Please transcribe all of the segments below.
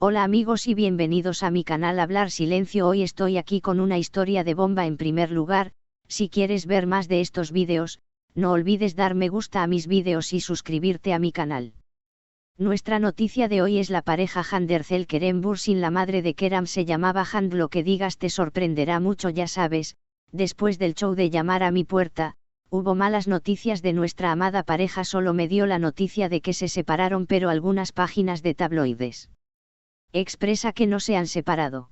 Hola amigos y bienvenidos a mi canal Hablar Silencio. Hoy estoy aquí con una historia de bomba en primer lugar, si quieres ver más de estos vídeos, no olvides dar me gusta a mis vídeos y suscribirte a mi canal. Nuestra noticia de hoy es la pareja Handercel Kerem Bursin la madre de Kerem se llamaba Hand lo que digas te sorprenderá mucho ya sabes, después del show de llamar a mi puerta, hubo malas noticias de nuestra amada pareja solo me dio la noticia de que se separaron pero algunas páginas de tabloides expresa que no se han separado.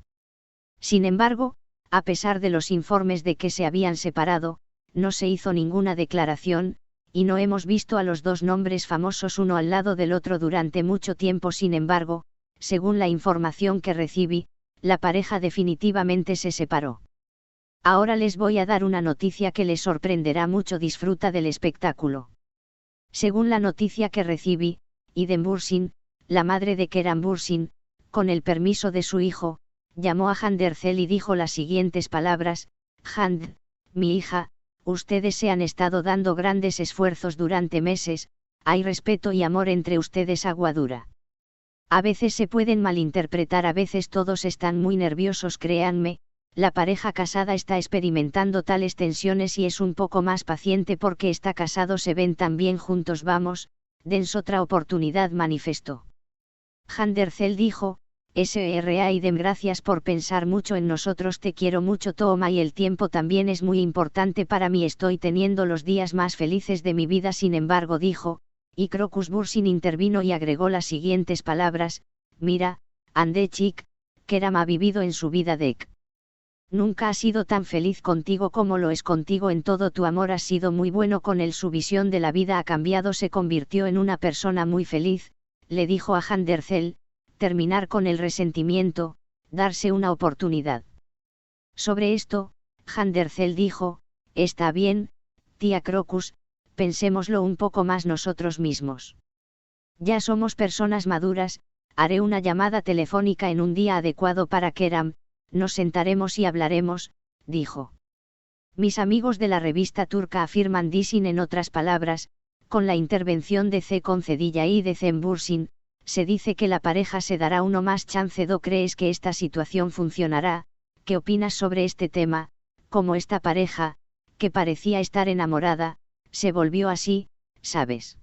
Sin embargo, a pesar de los informes de que se habían separado, no se hizo ninguna declaración, y no hemos visto a los dos nombres famosos uno al lado del otro durante mucho tiempo. Sin embargo, según la información que recibí, la pareja definitivamente se separó. Ahora les voy a dar una noticia que les sorprenderá mucho. Disfruta del espectáculo. Según la noticia que recibí, Iden Bursin, la madre de Keran Bursin, con el permiso de su hijo, llamó a Handercel y dijo las siguientes palabras, Hand, mi hija, ustedes se han estado dando grandes esfuerzos durante meses, hay respeto y amor entre ustedes aguadura. A veces se pueden malinterpretar, a veces todos están muy nerviosos, créanme, la pareja casada está experimentando tales tensiones y es un poco más paciente porque está casado, se ven tan bien juntos, vamos, dens otra oportunidad, manifestó. Handercel dijo, SRA Idem gracias por pensar mucho en nosotros te quiero mucho toma y el tiempo también es muy importante para mí estoy teniendo los días más felices de mi vida sin embargo dijo, y Crocus Bursin intervino y agregó las siguientes palabras, mira, Ande chic, Keram ha vivido en su vida Dek. Nunca ha sido tan feliz contigo como lo es contigo en todo tu amor has sido muy bueno con él su visión de la vida ha cambiado se convirtió en una persona muy feliz, le dijo a Handercel, terminar con el resentimiento, darse una oportunidad. Sobre esto, Handercel dijo, está bien, tía Crocus, pensémoslo un poco más nosotros mismos. Ya somos personas maduras, haré una llamada telefónica en un día adecuado para Keram, nos sentaremos y hablaremos, dijo. Mis amigos de la revista turca afirman Disin en otras palabras, con la intervención de C. Concedilla y de Zembursin, se dice que la pareja se dará uno más chance. ¿Do crees que esta situación funcionará? ¿Qué opinas sobre este tema? Como esta pareja, que parecía estar enamorada, se volvió así, ¿sabes?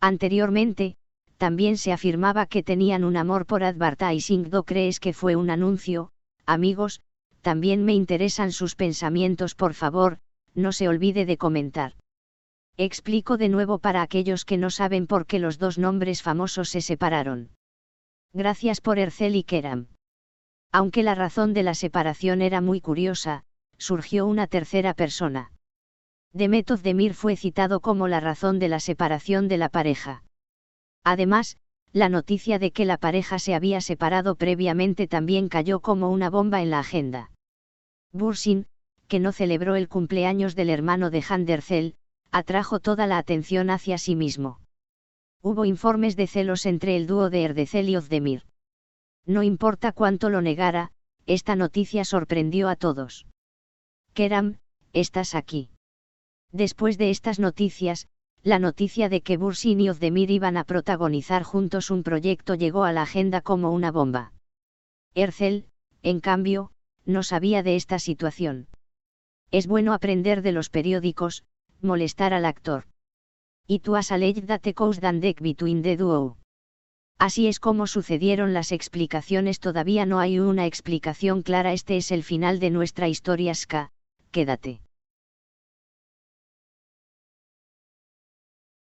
Anteriormente, también se afirmaba que tenían un amor por advertising. ¿Do crees que fue un anuncio? Amigos, también me interesan sus pensamientos. Por favor, no se olvide de comentar. Explico de nuevo para aquellos que no saben por qué los dos nombres famosos se separaron. Gracias por Ercel y Keram. Aunque la razón de la separación era muy curiosa, surgió una tercera persona. Demetov Demir fue citado como la razón de la separación de la pareja. Además, la noticia de que la pareja se había separado previamente también cayó como una bomba en la agenda. Bursin, que no celebró el cumpleaños del hermano de Handercel, atrajo toda la atención hacia sí mismo. Hubo informes de celos entre el dúo de Erdecel y Ozdemir. No importa cuánto lo negara, esta noticia sorprendió a todos. Keram, estás aquí. Después de estas noticias, la noticia de que Bursin y Ozdemir iban a protagonizar juntos un proyecto llegó a la agenda como una bomba. Ercel, en cambio, no sabía de esta situación. Es bueno aprender de los periódicos, molestar al actor. Y tú has date cause deck between the duo. Así es como sucedieron las explicaciones todavía no hay una explicación clara este es el final de nuestra historia ska, quédate.